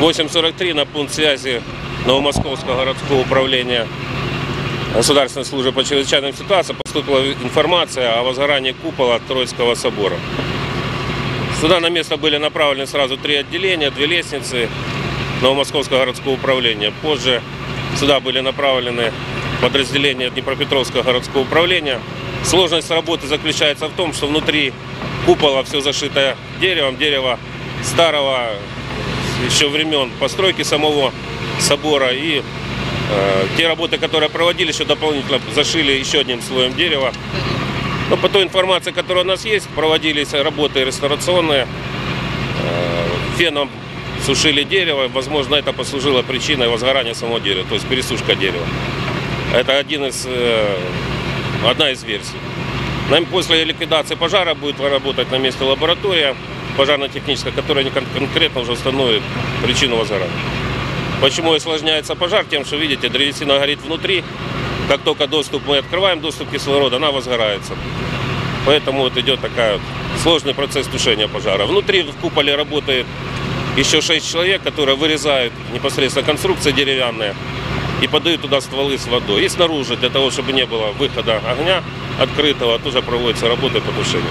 8.43 на пункт связи Новомосковского городского управления Государственной службы по чрезвычайным ситуациям поступила информация о возгорании купола Троицкого собора. Сюда на место были направлены сразу три отделения, две лестницы Новомосковского городского управления. Позже сюда были направлены подразделения Днепропетровского городского управления. Сложность работы заключается в том, что внутри купола все зашито деревом, дерево старого еще времен постройки самого собора. И э, те работы, которые проводились, еще дополнительно зашили еще одним слоем дерева. Но по той информации, которая у нас есть, проводились работы реставрационные. Э, Феном сушили дерево. Возможно, это послужило причиной возгорания самого дерева, то есть пересушка дерева. Это один из, э, одна из версий. Нам После ликвидации пожара будет работать на месте лаборатория пожарно-техническая, которая конкретно уже установит причину возгорания. Почему осложняется пожар? Тем, что, видите, древесина горит внутри. Как только доступ мы открываем, доступ кислорода, она возгорается. Поэтому вот идет такая вот сложный процесс тушения пожара. Внутри в куполе работает еще шесть человек, которые вырезают непосредственно конструкции деревянные и подают туда стволы с водой. И снаружи, для того, чтобы не было выхода огня открытого, тоже проводятся работы по тушению.